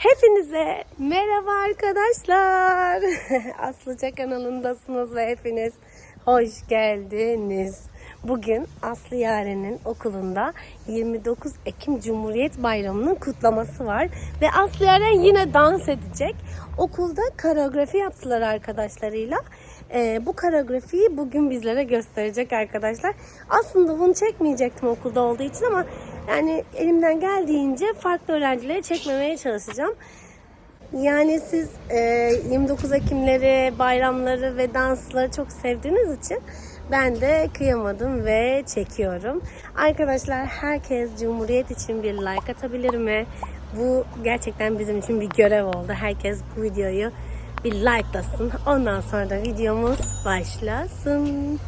Hepinize merhaba arkadaşlar. Aslıca kanalındasınız ve hepiniz hoş geldiniz. Bugün Aslı Yaren'in okulunda 29 Ekim Cumhuriyet Bayramı'nın kutlaması var. Ve Aslı Yaren yine dans edecek. Okulda koreografi yaptılar arkadaşlarıyla. Ee, bu koreografiyi bugün bizlere gösterecek arkadaşlar. Aslında bunu çekmeyecektim okulda olduğu için ama yani elimden geldiğince farklı öğrencileri çekmemeye çalışacağım. Yani siz e, 29 Ekimleri, bayramları ve dansları çok sevdiğiniz için ben de kıyamadım ve çekiyorum. Arkadaşlar herkes Cumhuriyet için bir like atabilir mi? Bu gerçekten bizim için bir görev oldu. Herkes bu videoyu bir likelasın. Ondan sonra da videomuz başlasın.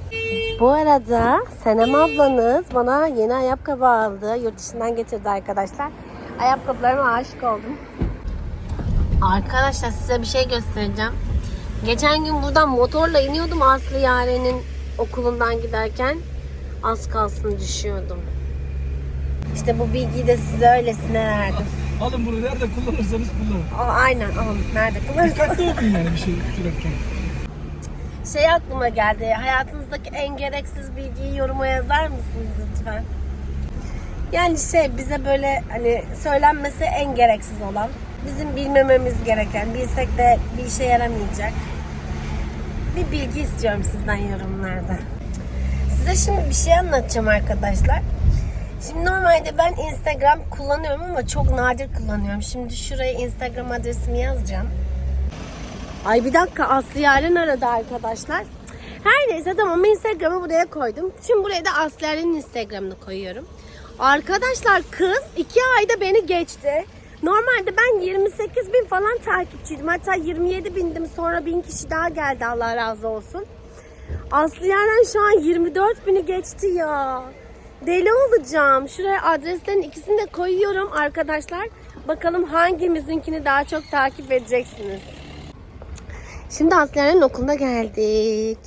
Bu arada Senem ablanız bana yeni ayakkabı aldı. Yurt dışından getirdi arkadaşlar. Ayakkabılarıma aşık oldum. Arkadaşlar size bir şey göstereceğim. Geçen gün buradan motorla iniyordum Aslı Yaren'in okulundan giderken. Az kalsın düşüyordum. İşte bu bilgiyi de size öylesine verdim. Alın bunu nerede kullanırsanız kullanın. Aa, aynen alın. Nerede kullanırsın? Dikkatli olun yani bir şey sürerken. Şey aklıma geldi. Hayatınızdaki en gereksiz bilgiyi yoruma yazar mısınız lütfen? Yani şey bize böyle hani söylenmesi en gereksiz olan, bizim bilmememiz gereken, bilsek de bir işe yaramayacak bir bilgi istiyorum sizden yorumlarda. Size şimdi bir şey anlatacağım arkadaşlar. Şimdi normalde ben Instagram kullanıyorum ama çok nadir kullanıyorum. Şimdi şuraya Instagram adresimi yazacağım. Ay bir dakika Aslı Yaren aradı arkadaşlar. Her neyse tamam Instagram'ı buraya koydum. Şimdi buraya da Aslı Yaren'in Instagram'ını koyuyorum. Arkadaşlar kız iki ayda beni geçti. Normalde ben 28 bin falan takipçiydim. Hatta 27 bindim sonra bin kişi daha geldi Allah razı olsun. Aslı Yaren şu an 24 bini geçti ya. Deli olacağım. Şuraya adreslerin ikisini de koyuyorum arkadaşlar. Bakalım hangimizinkini daha çok takip edeceksiniz. Şimdi Aslı Yaren'in okuluna geldik.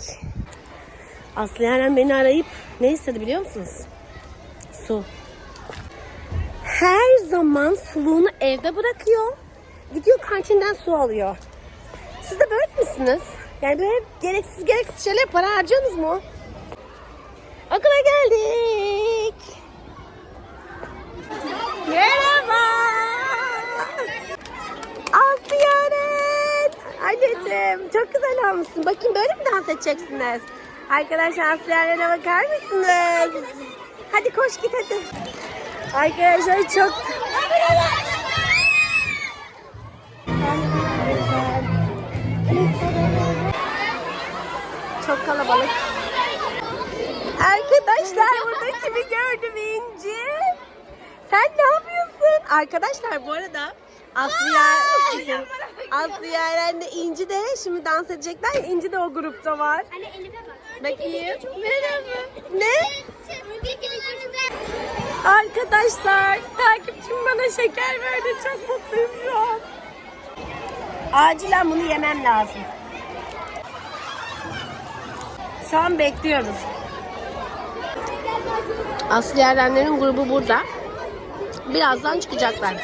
Aslı Yaren beni arayıp ne istedi biliyor musunuz? Su. Her zaman suluğunu evde bırakıyor. Gidiyor kantinden su alıyor. Siz de böyle misiniz? Yani böyle gereksiz gereksiz şeyler para harcıyorsunuz mu? Okula geldik. Merhaba. Aslı Yaren. Anneciğim çok güzel olmuşsun. Bakayım böyle mi dans edeceksiniz? Arkadaşlar Yaren'e bakar mısınız? Hadi koş git hadi. Arkadaşlar çok... Çok kalabalık. Arkadaşlar burada kimi gördüm İnci? Sen ne yapıyorsun? Arkadaşlar bu arada Aslı Yaren, Aslı Yaren de İnci de şimdi dans edecekler. İnci de o grupta var. Anne elime bak. Bakayım. Merhaba. Ne? Arkadaşlar takipçim bana şeker verdi. Çok mutluyum şu an. Acilen bunu yemem lazım. Şu an bekliyoruz. Aslı Yarenlerin grubu burada. Birazdan çıkacaklar.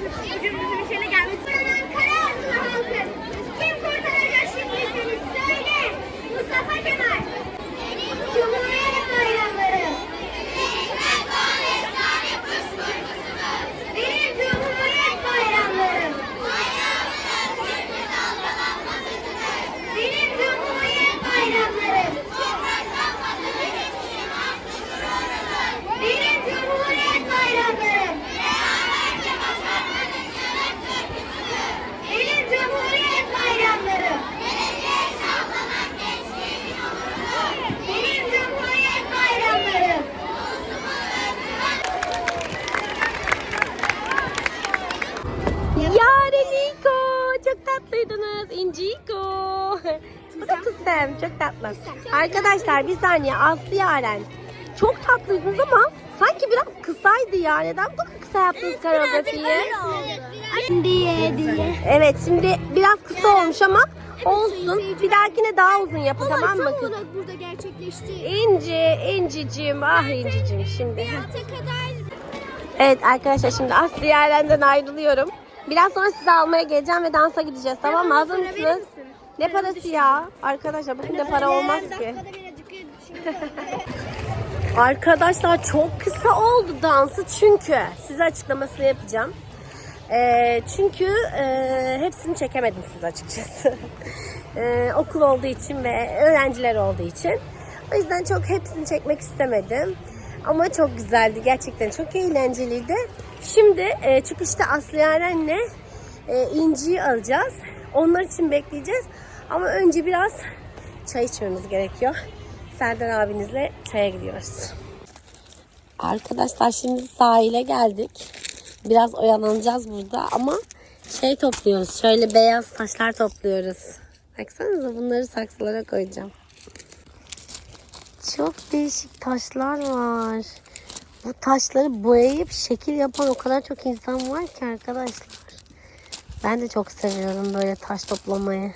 我觉得我觉 tatlı. Arkadaşlar bir saniye Aslı Yaren. Çok tatlıydınız ama sanki biraz kısaydı ya. Neden bu kadar kısa yaptınız koreografiyi? Diye diye. Evet şimdi biraz kısa olmuş ama olsun. Bir dahakine daha uzun yapın tamam mı kız? olarak burada gerçekleşti. İnci, İncicim, ah İncicim şimdi. Hayata kadar Evet arkadaşlar şimdi Aslı Yaren'den ayrılıyorum. Biraz sonra sizi almaya geleceğim ve dansa gideceğiz tamam mı? Hazır mısınız? Ne parası ya? Arkadaşlar bakın ne para olmaz ki. Arkadaşlar çok kısa oldu dansı çünkü size açıklamasını yapacağım. Ee, çünkü e, hepsini çekemedim size açıkçası. Ee, okul olduğu için ve öğrenciler olduğu için. O yüzden çok hepsini çekmek istemedim. Ama çok güzeldi. Gerçekten çok eğlenceliydi. Şimdi e, çıkışta Aslı Yaren'le e, İnci'yi alacağız. Onlar için bekleyeceğiz. Ama önce biraz çay içmemiz gerekiyor. Serdar abinizle çaya gidiyoruz. Arkadaşlar şimdi sahile geldik. Biraz oyalanacağız burada ama şey topluyoruz. Şöyle beyaz taşlar topluyoruz. Baksanıza bunları saksılara koyacağım. Çok değişik taşlar var. Bu taşları boyayıp şekil yapan o kadar çok insan var ki arkadaşlar. Ben de çok seviyorum böyle taş toplamayı.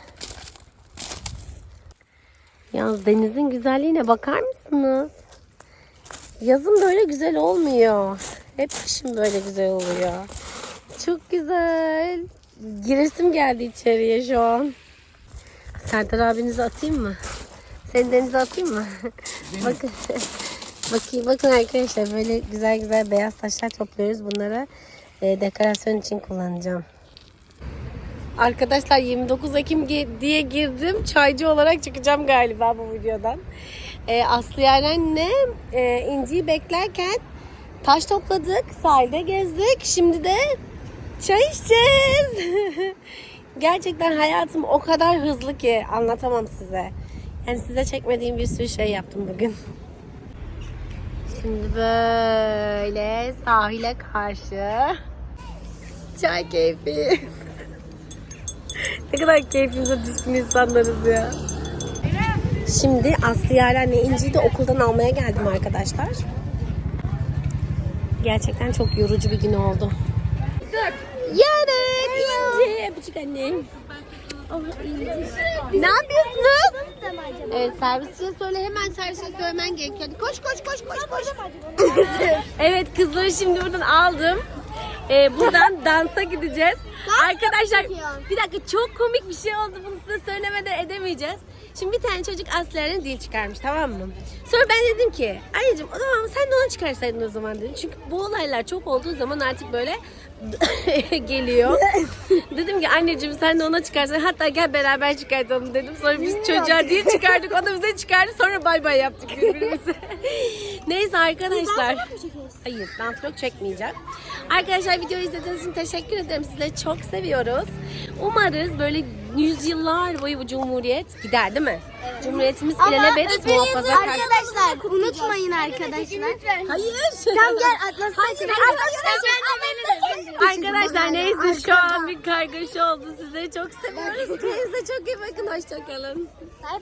Yalnız denizin güzelliğine bakar mısınız? Yazın böyle güzel olmuyor. Hep kışın böyle güzel oluyor. Çok güzel. Giresim geldi içeriye şu an. Serdar abinizi atayım mı? Seni denize atayım mı? bakın. Bakayım, bakın arkadaşlar böyle güzel güzel beyaz taşlar topluyoruz. Bunları e, dekorasyon için kullanacağım. Arkadaşlar 29 Ekim diye girdim. Çaycı olarak çıkacağım galiba bu videodan. Ee, Aslı Yaren'le e, İnci'yi beklerken taş topladık, sahilde gezdik. Şimdi de çay içeceğiz. Gerçekten hayatım o kadar hızlı ki anlatamam size. Yani size çekmediğim bir sürü şey yaptım bugün. Şimdi böyle sahile karşı çay keyfi. Ne kadar keyfimize düşkün insanlarız ya. Şimdi Aslı Yaren'le İnci'yi de okuldan almaya geldim arkadaşlar. Gerçekten çok yorucu bir gün oldu. Yaren, İnci. Buçuk annem. Ne yapıyorsunuz? Evet servisçiye söyle hemen servisçiye söylemen gerekiyor. Hadi koş koş koş koş koş. evet kızları şimdi buradan aldım. Ee, buradan dansa gideceğiz. Arkadaşlar bir dakika çok komik bir şey oldu. Bunu size söylemeden edemeyeceğiz. Şimdi bir tane çocuk Aslı'ların dil çıkarmış tamam mı? Sonra ben dedim ki anneciğim o zaman sen de onu çıkarsaydın o zaman dedim. Çünkü bu olaylar çok olduğu zaman artık böyle geliyor. dedim ki anneciğim sen de ona çıkarsan hatta gel beraber çıkartalım dedim. Sonra biz çocuğa dil çıkardık o da bize çıkardı sonra bay bay yaptık birbirimize. Neyse arkadaşlar. Hayır dans vlog çekmeyeceğim. Arkadaşlar videoyu izlediğiniz için teşekkür ederim. Sizleri çok seviyoruz. Umarız böyle yüzyıllar boyu bu cumhuriyet gider değil mi? Cumhuriyetimiz ilelebet muhafaza Arkadaşlar unutmayın arkadaşlar. Hayır. Tam gel Atlas. Hayır, Arkadaşlar neyse şu an bir kargaşa oldu. Sizleri çok seviyoruz. Kendinize çok iyi bakın. Hoşçakalın. Bay bay.